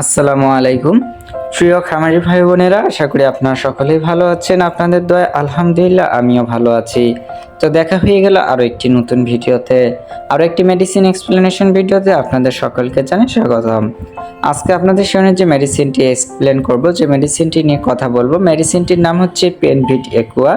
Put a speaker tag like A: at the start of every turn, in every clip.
A: আসসালামু আলাইকুম। প্রিয় খামারি ভাই বোনেরা, আশা করি আপনারা সকলেই ভালো আছেন। আপনাদের দয়া, আলহামদুলিল্লাহ, আমিও ভালো আছি। তো দেখা হয়ে গেল আরও একটি নতুন ভিডিওতে। আরও একটি মেডিসিন এক্সপ্লেনেশন ভিডিওতে আপনাদের সকলকে জানাই স্বাগতম। আজকে আপনাদের সামনে যে মেডিসিনটি এক্সপ্লেন করব, যে মেডিসিনটি নিয়ে কথা বলব মেডিসিনটির নাম হচ্ছে পেনভিট একুয়া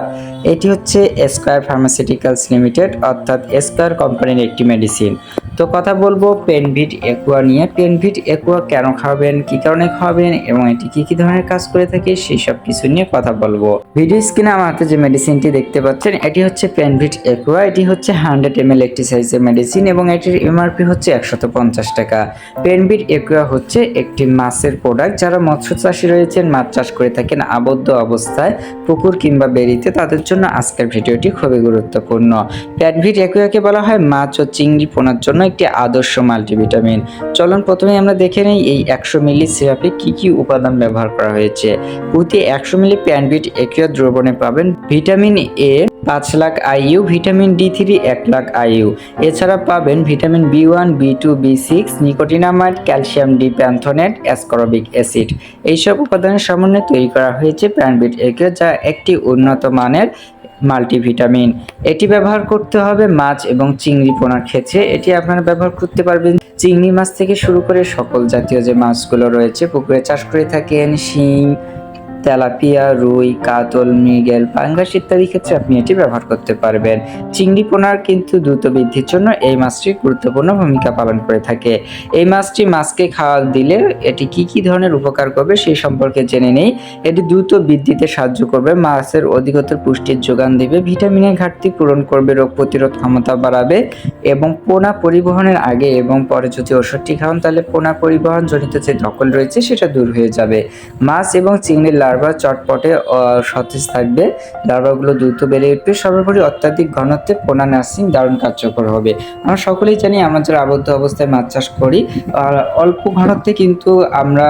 A: এটি হচ্ছে স্কোয়ার ফার্মাসিউটিক্যালস লিমিটেড অর্থাৎ স্কোয়ার কোম্পানির একটি মেডিসিন তো কথা বলব পেনভিট একুয়া নিয়ে। পেনভিট একুয়া কেন খাওয়াবেন কী কারণে খাওয়াবেন এবং এটি কি কি ধরনের কাজ করে থাকে সেই সব কিছু নিয়ে কথা বলব। ভিডিও স্ক্রিনে আমার হাতে যে মেডিসিনটি দেখতে পাচ্ছেন, এটি হচ্ছে পেনভিট একুয়া এটি হচ্ছে হান্ড্রেড এম এল একটি সাইজের মেডিসিন এবং এটির এমআরপি হচ্ছে একশত পঞ্চাশ টাকা। পেনভিট একুয়া হচ্ছে একটি মাছের প্রোডাক্ট যারা মৎস্য চাষী রয়েছেন, মাছ চাষ করে থাকেন আবদ্ধ অবস্থায়, পুকুর কিংবা বেরিতে, তাদের জন্য আজকের ভিডিওটি খুবই গুরুত্বপূর্ণ। প্যাডভিট একুয়াকে বলা হয় মাছ ও চিংড়ি পোনার জন্য একটি আদর্শ মাল্টিভিটামিন। চলুন প্রথমে আমরা দেখে নেই এই একশো মিলি সিরাপে কি কি উপাদান ব্যবহার করা হয়েছে। প্রতি একশো মিলি প্যানবিট একীয় দ্রবণে পাবেন ভিটামিন এ, পাঁচ lakh IU, vitamin D three, এক লাখ আইইউ। এছাড়া পাবেন vitamin B one, B two, B six, nicotinamide, calcium D pantothenate ascorbic acid. এইসব উপাদানের সমন্বয়ে তৈরি করা হয়েছে প্যানবিট একীয় যা একটি উন্নত মানের মাল্টিভিটামিন। এটি ব্যবহার করতে হবে মাছ এবং চিংড়ি পোনার ক্ষেত্রে। এটি আপনারা ব্যবহার করতে পারবেন চিংড়ি মাছ থেকে শুরু করে সকল জাতীয় যে মাছগুলো রয়েছে, পুকুরে চাষ করে থাকেন, শিং তেলাপিয়া, রুই, কাতল, মৃগেল, পাঙ্গাস ইত্যাদি ক্ষেত্রে আপনি এটি ব্যবহার করতে পারবেন। চিংড়ি পোনার কিন্তু দ্রুত বৃদ্ধির জন্য এই মাছটি গুরুত্বপূর্ণ ভূমিকা পালন করে থাকে। এই মাছটি মাছকে খাওয়া দিলে এটি কি কি ধরনের উপকার করবে সেই সম্পর্কে জেনে নেই। এটি দ্রুত বৃদ্ধিতে সাহায্য করবে, মাছের অধিকতর পুষ্টির যোগান দেবে, ভিটামিনের ঘাটতি পূরণ করবে, রোগ প্রতিরোধ ক্ষমতা বাড়াবে এবং পোনা পরিবহনের আগে এবং পরে যদি ওষুধটি খাওয়ান, তাহলে পোনা পরিবহন জনিত যে দখল রয়েছে, সেটা দূর হয়ে যাবে। মাছ এবং চিংড়ির লার্ভা চটপটে সতেজ থাকবে। লার্ভাগুলো দ্রুত বেড়ে উঠবে। সর্বোপরি অত্যাধিক ঘনত্বে পোনা নার্সিং দারুণ কার্যকর হবে। আমরা সকলেই জানি আমরা যারা আবদ্ধ অবস্থায় মাছ চাষ করি, আর অল্প ঘনত্বে কিন্তু আমরা,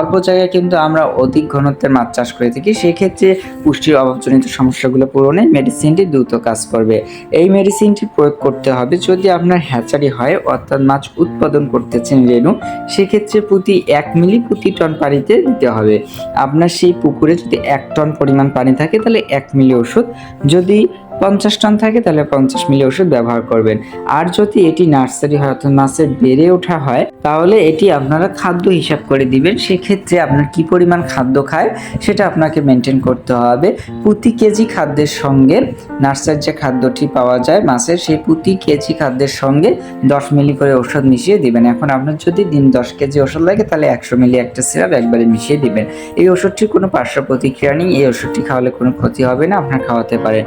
A: অল্প জায়গায় কিন্তু আমরা অধিক ঘনত্বের মাছ চাষ করে থাকি। সেক্ষেত্রে পুষ্টির অভাবজনিত সমস্যাগুলো পূরণে মেডিসিনটি দ্রুত কাজ করবে। এই মেডিসিনটি প্রয়োগ করতে হবে যদি আপনার হ্যাচারি হয়, অর্থাৎ মাছ উৎপাদন করতেছেন রেণু, সেক্ষেত্রে প্রতি এক মিলি প্রতি টন পানিতে দিতে হবে। আপনার সেই পুকুরে যদি এক টন পরিমাণ পানি থাকে, তাহলে এক মিলি ওষুধ। যদি পঞ্চাশ টন থাকে, তাহলে পঞ্চাশ মিলি ওষুধ ব্যবহার করবেন। আর যদি এটি নার্সারি হয় অর্থাৎ মাছের বেড়ে ওঠা হয়, তাহলে এটি আপনারা খাদ্য হিসাব করে দিবেন। সেক্ষেত্রে আপনার কি পরিমাণ খাদ্য খায় সেটা আপনাকে মেনটেন করতে হবে। প্রতি কেজি খাদ্যের সঙ্গে নার্সারির যে খাদ্যটি পাওয়া যায় মাছের সেই প্রতি কেজি খাদ্যের সঙ্গে দশ মিলি করে ওষুধ মিশিয়ে দিবেন। এখন আপনার যদি দিন দশ কেজি ওষুধ লাগে, তাহলে একশো মিলি একটা সিরাপ একবারে মিশিয়ে দিবেন। এই ওষুধটির কোনো পার্শ্ব প্রতিক্রিয়া নেই। এই ওষুধটি খাওয়ালে কোনো ক্ষতি হবে না, আপনার খাওয়াতে পারে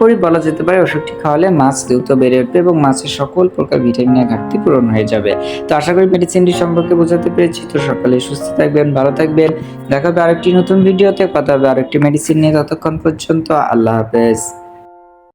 A: সর্বোপরি বলা যেতে পারে ওষুধটি খাওয়ালে মাছ দ্রুত বেড়ে উঠবে এবং মাছের সকল প্রকার ভিটামিনের ঘাটতি পূরণ হয়ে যাবে। তো আশা করি মেডিসিনটি সম্পর্কে বোঝাতে পেরেছি। তো সকালে সুস্থ থাকবেন, ভালো থাকবেন। দেখা হবে আরেকটি নতুন ভিডিওতে। কথা হবে আরেকটি মেডিসিন নিয়ে ততক্ষণ পর্যন্ত আল্লাহ হাফেজ।